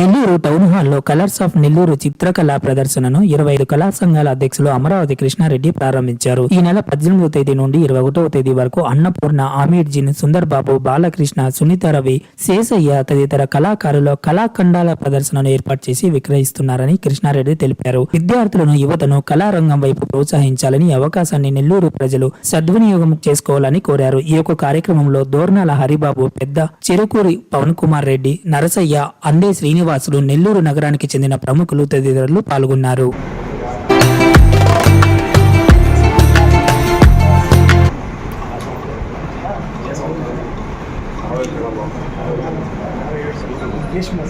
Nellore town హాల్లో colours of Nellore చిత్రకళా ప్రదర్శనను ఇరవై ఐదు కళా సంఘాల అధ్యక్షులు అమరావతి కృష్ణారెడ్డి ప్రారంభించారు. ఈ నెల పద్దెనిమిదవ తేదీ నుండి ఇరవై ఒకటవ తేదీ వరకు అన్నపూర్ణ ఆమీర్ సుందర్బాబు బాలకృష్ణ సునీత రవి శేషయ్య తదితర కళాకారుల కళాఖండాల ప్రదర్శనను ఏర్పాటు చేసి విక్రయిస్తున్నారని కృష్ణారెడ్డి తెలిపారు. విద్యార్థులను యువతను కళారంగం వైపు ప్రోత్సహించాలని అవకాశాన్ని నెల్లూరు ప్రజలు సద్వినియోగం చేసుకోవాలని కోరారు. ఈ యొక్క కార్యక్రమంలో దోర్నాల హరిబాబు పెద్ద చిరుకూరి పవన్ కుమార్ రెడ్డి నరసయ్య అందే శ్రీనివాసులు నెల్లూరు నగరానికి చెందిన ప్రముఖులు తదితరులు పాల్గొన్నారు. Sir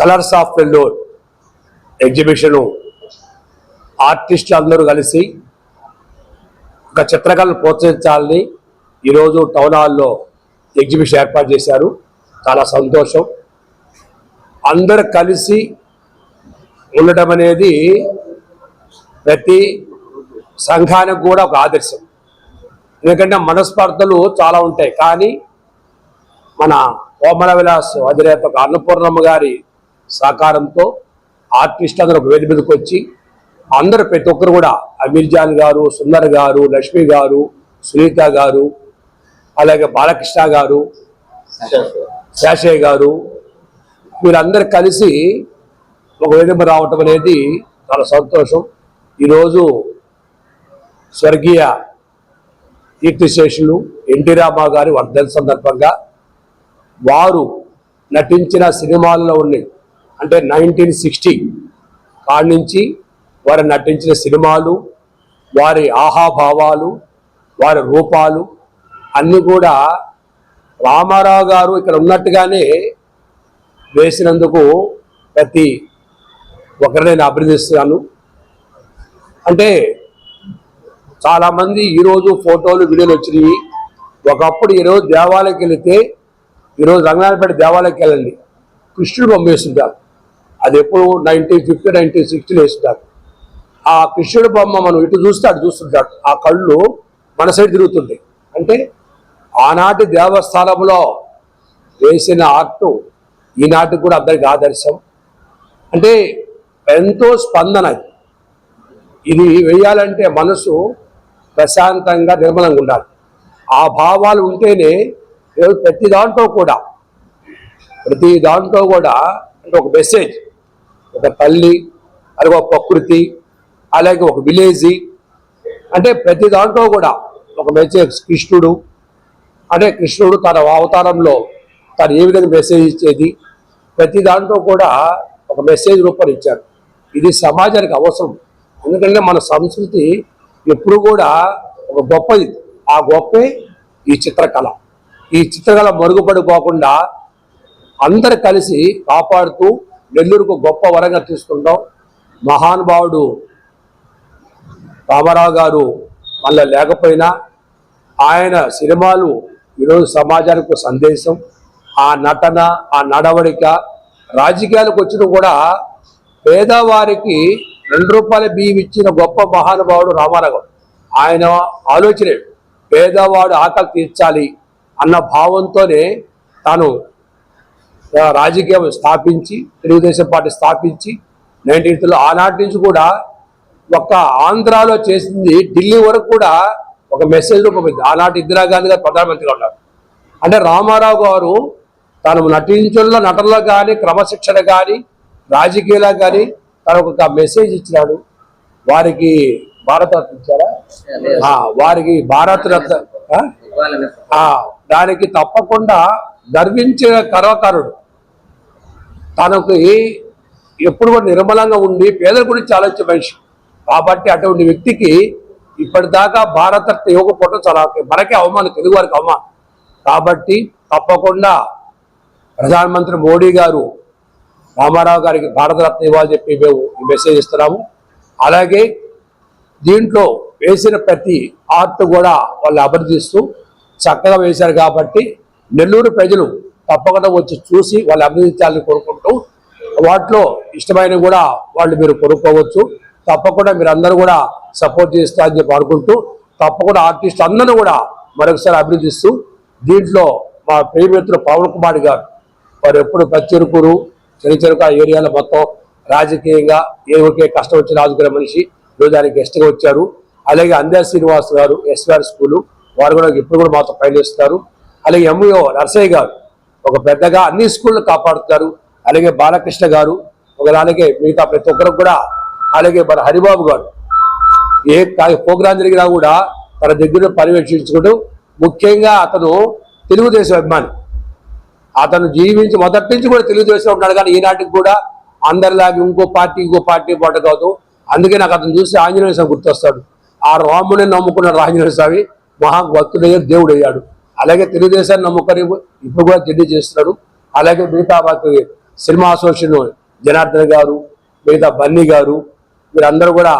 colours of yellow exhibition ఆర్టిస్టులు అందరూ కలిసి ఒక చిత్రకళను ప్రోత్సహించాలని ఈరోజు టౌన్ హాల్లో ఎగ్జిబిషన్ ఏర్పాటు చేశారు. చాలా సంతోషం. అందరు కలిసి ఉండటం అనేది ప్రతి సంఘానికి కూడా ఒక ఆదర్శం. ఎందుకంటే మనస్పర్ధలు చాలా ఉంటాయి. కానీ మన కోమల విలాస్ అధినేత అన్నపూర్ణమ్మ గారి సహకారంతో ఆర్టిస్ట్ అందరూ ఒక వేది మీదకి వచ్చి అందరూ ప్రతి ఒక్కరు కూడా అమీర్ జాన్ గారు సుందర్ గారు లక్ష్మి గారు సునీత గారు అలాగే బాలకృష్ణ గారు శాషయ్య గారు వీరందరూ కలిసి ఒక వేదిక రావటం అనేది చాలా సంతోషం. ఈరోజు స్వర్గీయ కీర్తిశేషులు ఎన్టీ రామా గారి వర్ధన సందర్భంగా వారు నటించిన సినిమాల్లో ఉండే అంటే నైన్టీన్ సిక్స్టీ కాడి నుంచి వారు నటించిన సినిమాలు వారి ఆహాభావాలు వారి రూపాలు అన్నీ కూడా రామారావు గారు ఇక్కడ ఉన్నట్టుగానే వేసినందుకు ప్రతి ఒకరు నేను అభినందిస్తున్నాను. అంటే చాలామంది ఈరోజు ఫోటోలు వీడియోలు వచ్చినాయి ఒకప్పుడు ఈరోజు దేవాలయకి వెళితే ఈరోజు రంగనాథపేట దేవాలయకి వెళ్ళండి. కృష్ణుడు బొమ్మ వేస్తుంటారు అది ఎప్పుడు నైన్టీన్ ఫిఫ్టీ నైన్టీన్ సిక్స్టీలో వేసినారు. ఆ కృష్ణుడు బొమ్మ మనం ఇటు చూస్తే అటు చూస్తుంటాడు. ఆ కళ్ళు మన సైడ్ తిరుగుతుంది అంటే ఆనాటి దేవస్థానంలో వేసిన ఆర్ట్ ఈనాటికి కూడా అందరికి ఆదర్శం. అంటే ఎంతో స్పందన ఇది. వేయాలంటే మనసు ప్రశాంతంగా నిర్మలంగా ఉండాలి. ఆ భావాలు ఉంటేనే ప్రతి దాంట్లో కూడా ప్రతి దాంట్లో కూడా అంటే ఒక మెసేజ్ ఒక పల్లి అలాగే ఒక ప్రకృతి అలాగే ఒక విలేజీ. అంటే ప్రతి దాంట్లో కూడా ఒక మెసేజ్ కృష్ణుడు అంటే కృష్ణుడు తన అవతారంలో తను ఏ విధంగా మెసేజ్ ఇచ్చేది ప్రతి దాంట్లో కూడా ఒక మెసేజ్ రూపంలో ఇచ్చారు ఇది సమాజానికి అవసరం. ఎందుకంటే మన సంస్కృతి ఎప్పుడు కూడా ఒక గొప్పది. ఆ గొప్పే ఈ చిత్రకళ. ఈ చిత్రకళ మరుగుపడిపోకుండా అందరు కలిసి కాపాడుతూ నెల్లూరుకు గొప్ప వరంగా తీసుకుంటాం మహానుభావుడు రామారావు గారు మళ్ళీ లేకపోయినా ఆయన సినిమాలు ఈరోజు సమాజానికి సందేశం. ఆ నటన ఆ నడవడిక రాజకీయాలకు వచ్చిన కూడా పేదవారికి రెండు రూపాయల బియ్యం ఇచ్చిన గొప్ప మహానుభావుడు రామారావు. ఆయన ఆలోచనే పేదవాడు ఆకలి తీర్చాలి అన్న భావంతోనే తాను రాజకీయం స్థాపించి తెలుగుదేశం పార్టీ స్థాపించి నైన్టీన్త్లో ఆనాటి నుంచి కూడా ఒక ఆంధ్రాలో చేసింది ఢిల్లీ వరకు కూడా ఒక మెసేజ్ రూపమైంది. ఆనాటి ఇందిరాగాంధీ గారు ప్రధానమంత్రిగా ఉన్నారు. అంటే రామారావు గారు తను నటించుల్లో నటనలో కానీ క్రమశిక్షణ కానీ రాజకీయాల్లో కానీ తనకు ఒక మెసేజ్ ఇచ్చినాడు. వారికి భారతరత్న ఇచ్చారా? వారికి భారతరత్న దానికి తప్పకుండా గర్వించే కళాకారుడు తనకు ఎప్పుడు కూడా నిర్మలంగా ఉండి పేదల గురించి ఆలోచించే మనిషి. కాబట్టి అటువంటి వ్యక్తికి ఇప్పటిదాకా భారతరత్న ఇవ్వకపోవడం చాలా మనకే అవమానం తెలుగు వారికి అవమానం. కాబట్టి తప్పకుండా ప్రధానమంత్రి మోడీ గారు రామారావు గారికి భారతరత్న ఇవ్వాలని చెప్పి మేము మెసేజ్ ఇస్తున్నాము. అలాగే దీంట్లో వేసిన ప్రతి ఆర్ట్ కూడా వాళ్ళు అభివృద్ధిస్తూ చక్కగా వేశారు కాబట్టి నెల్లూరు ప్రజలు తప్పకుండా వచ్చి చూసి వాళ్ళు అభివృద్ధించాలని కోరుకుంటూ వాటిలో ఇష్టమైన కూడా వాళ్ళు మీరు కొనుక్కోవచ్చు. తప్పకుండా మీరు అందరూ కూడా సపోర్ట్ చేస్తారని చెప్పి అనుకుంటూ తప్పకుండా ఆర్టిస్ట్ అందరూ కూడా మరొకసారి అభివృద్ధిస్తూ దీంట్లో మా ప్రియమిత్రుడు పవన్ కుమార్ గారు. వారు ఎప్పుడు పచ్చిరుకూరు చిరుచెరుకు ఏరియాలో మొత్తం రాజకీయంగా ఏ ఒకే కష్టం వచ్చిన ఆదుకునే మనిషి ఈరోజు ఆయన గెస్ట్గా వచ్చారు. అలాగే అందే శ్రీనివాస్ గారు ఎస్ఆర్ స్కూలు. వారు కూడా ఇప్పుడు కూడా మాతో పయనిస్తారు అలాగే ఎంఓ నర్సయ్య గారు. ఒక పెద్దగా అన్ని స్కూళ్ళు కాపాడుతారు అలాగే బాలకృష్ణ గారు ఒకలాగే మిగతా ప్రతి ఒక్కరు కూడా అలాగే మన హరిబాబు గారు. ఏ ప్రోగ్రాం జరిగినా కూడా తన దగ్గర పర్యవేక్షించుకుంటూ ముఖ్యంగా అతను తెలుగుదేశం అభిమాని. అతను జీవించి మొదటి నుంచి కూడా తెలుగుదేశం ఉన్నాడు. కానీ ఈనాటికి కూడా అందరిలాగా ఇంకో పార్టీ ఇంకో పార్టీ పాట కాదు. అందుకే నాకు అతను చూసి ఆంజనేయ స్వామి గుర్తొస్తాడు. ఆ రాముని నమ్ముకున్నాడు ఆంజనేయ స్వామి. మహా భక్తుడయ్యాడు దేవుడు అయ్యాడు అలాగే తెలుగుదేశాన్ని నమ్ముకొని ఇప్పుడు కూడా జడ్డి చేస్తున్నాడు అలాగే మిగతా మాకు సినిమా అసోసియేషన్ జనార్దన్ గారు మిగతా బన్నీ గారు వీరందరూ కూడా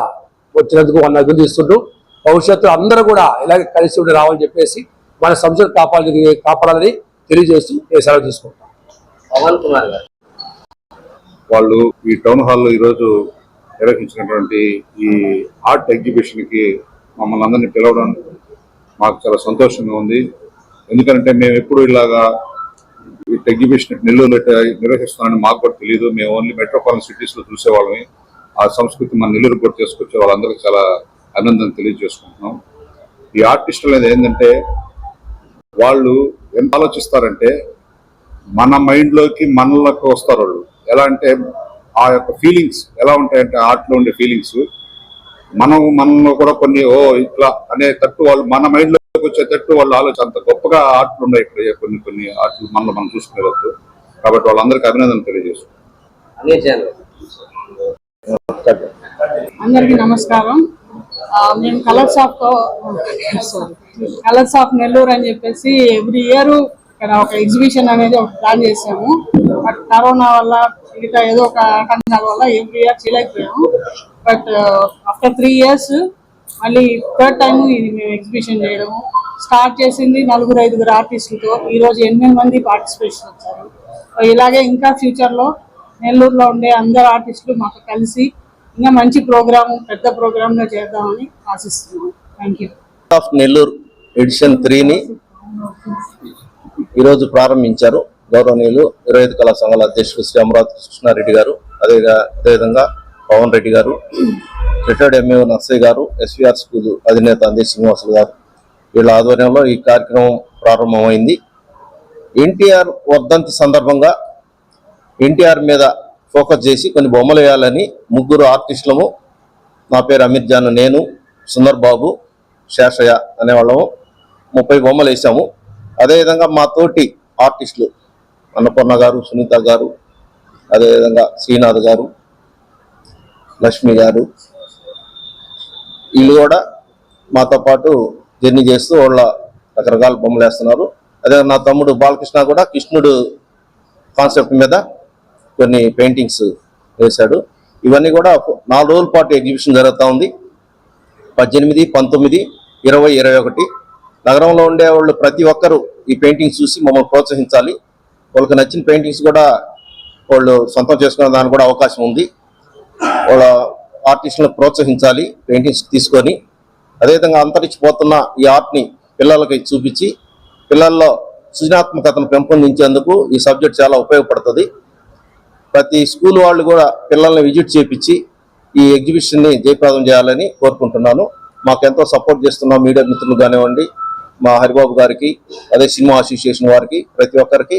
వచ్చినందుకు మన అభినందిస్తుంటూ భవిష్యత్తులో అందరూ కూడా ఇలాగే కలిసి ఉండి రావాలని చెప్పేసి మన సంస్కృతి కాపాడాలని కాపాడాలని తెలియజేస్తూ నేను సెలవు తీసుకుంటాం పవన్ కుమార్ గారు. వాళ్ళు ఈ టౌన్ హాల్లో ఈరోజు నిర్వహించినటువంటి ఈ ఆర్ట్ ఎగ్జిబిషన్కి మమ్మల్ని అందరినీ పిలవడం మాకు చాలా సంతోషంగా ఉంది. ఎందుకంటే మేము ఎప్పుడు ఇలాగా ఎగ్జిబిషన్ నెల్లూరు నిర్వహిస్తున్నామని మాకు కూడా తెలియదు మేము ఓన్లీ మెట్రోపాలిటన్ సిటీస్లో చూసేవాళ్ళమే. ఆ సంస్కృతి మన నెల్లూరు కూడా తీసుకొచ్చే వాళ్ళందరికీ చాలా ఆనందం తెలియజేసుకుంటున్నాం. ఈ ఆర్టిస్టులు అనేది ఏంటంటే వాళ్ళు ఎంత ఆలోచిస్తారంటే మన మైండ్లోకి మనలోకి వస్తారు వాళ్ళు. ఎలా అంటే ఆ యొక్క ఫీలింగ్స్ ఎలా ఉంటాయంటే ఆర్ట్లో ఉండే ఫీలింగ్స్ మనం మనలో కూడా కొన్ని ఓ ఇట్లా అనే తట్టు వాళ్ళు మన మైండ్లోకి వచ్చేటట్టు వాళ్ళు ఆలోచన అంత గొప్పగా ఆర్ట్లు ఉన్నాయి ఇక్కడ కొన్ని కొన్ని ఆర్ట్లు మనలో మనం చూసుకునేవచ్చు కాబట్టి వాళ్ళందరికీ అభినందన తెలియజేస్తున్నాం గారు అందరికీ నమస్కారం. మేము colours of colours of Nellore అని చెప్పేసి ఎవ్రీ ఇయర్ ఇక్కడ ఒక ఎగ్జిబిషన్ అనేది ఒక ప్లాన్ చేసాము బట్ కరోనా వల్ల మిగతా ఏదో ఒక కారణాల వల్ల ఎవ్రీ ఇయర్ చేయలేకపోయాము. బట్ ఆఫ్టర్ త్రీ ఇయర్స్ మళ్ళీ థర్డ్ టైం ఇది మేము ఎగ్జిబిషన్ చేయడము. స్టార్ట్ చేసింది నలుగురు ఐదుగురు ఆర్టిస్టులతో ఈరోజు ఎనిమిది మంది పార్టిసిపేషన్ వచ్చారు. ఇలాగే ఇంకా ఫ్యూచర్లో నెల్లూరులో ఉండే అందరు ఆర్టిస్టులు మాకు కలిసి ఇంకా మంచి ప్రోగ్రాము పెద్ద ప్రోగ్రామ్గా చేద్దామని ఆశిస్తున్నాం thank you of Nellore edition త్రీని ఈరోజు ప్రారంభించారు గౌరవనీయులు ఇరవై ఐదు కళా సంఘాల అధ్యక్షుడు శ్రీ అమరావతి కృష్ణారెడ్డి గారు అదే అదేవిధంగా పవన్ రెడ్డి గారు. రిటైర్డ్ ఎంఏఓ నర్సయ్య గారు ఎస్విఆర్ స్కూల్ అధినేత అందే శ్రీనివాసులు గారు. వీళ్ళ ఆధ్వర్యంలో ఈ కార్యక్రమం ప్రారంభమైంది. ఎన్టీఆర్ వర్ధంతి సందర్భంగా ఎన్టీఆర్ మీద ఫోకస్ చేసి కొన్ని బొమ్మలు వేయాలని ముగ్గురు ఆర్టిస్టులము నా పేరు అమిత్ జాన్ నేను సుందర్ బాబు శేషయ్య అనేవాళ్ళము ముప్పై బొమ్మలు వేసాము. అదేవిధంగా మా తోటి ఆర్టిస్టులు అన్నపూర్ణ గారు సునీత గారు అదేవిధంగా శ్రీనాథ్ గారు లక్ష్మి గారు వీళ్ళు కూడా మాతో పాటు జర్నీ చేస్తూ వాళ్ళ రకరకాల బొమ్మలు వేస్తున్నారు. అదే నా తమ్ముడు బాలకృష్ణ కూడా కృష్ణుడు కాన్సెప్ట్ మీద కొన్ని పెయింటింగ్స్ వేశాడు. ఇవన్నీ కూడా నాలుగు రోజుల పాటు ఎగ్జిబిషన్ జరుగుతూ ఉంది. పద్దెనిమిది పంతొమ్మిది ఇరవై ఇరవై ఒకటి. నగరంలో ఉండే వాళ్ళు ప్రతి ఒక్కరూ ఈ పెయింటింగ్స్ చూసి మమ్మల్ని ప్రోత్సహించాలి. వాళ్ళకి నచ్చిన పెయింటింగ్స్ కూడా వాళ్ళు సొంతం చేసుకునే దానికి కూడా అవకాశం ఉంది. వాళ్ళ ఆర్టిస్టులను ప్రోత్సహించాలి పెయింటింగ్స్ తీసుకొని అదేవిధంగా అంతరించిపోతున్న ఈ ఆర్ట్ని పిల్లలకి చూపించి పిల్లల్లో సృజనాత్మకతను పెంపొందించేందుకు ఈ సబ్జెక్ట్ చాలా ఉపయోగపడుతుంది. ప్రతి స్కూల్ వాళ్ళు కూడా పిల్లల్ని విజిట్ చేపించి ఈ ఎగ్జిబిషన్ని జయప్రదం చేయాలని కోరుకుంటున్నాను. మాకెంతో సపోర్ట్ చేస్తున్న మీడియా మిత్రులు కానివ్వండి మా హరిబాబు గారికి అదే సినిమా అసోసియేషన్ వారికి ప్రతి ఒక్కరికి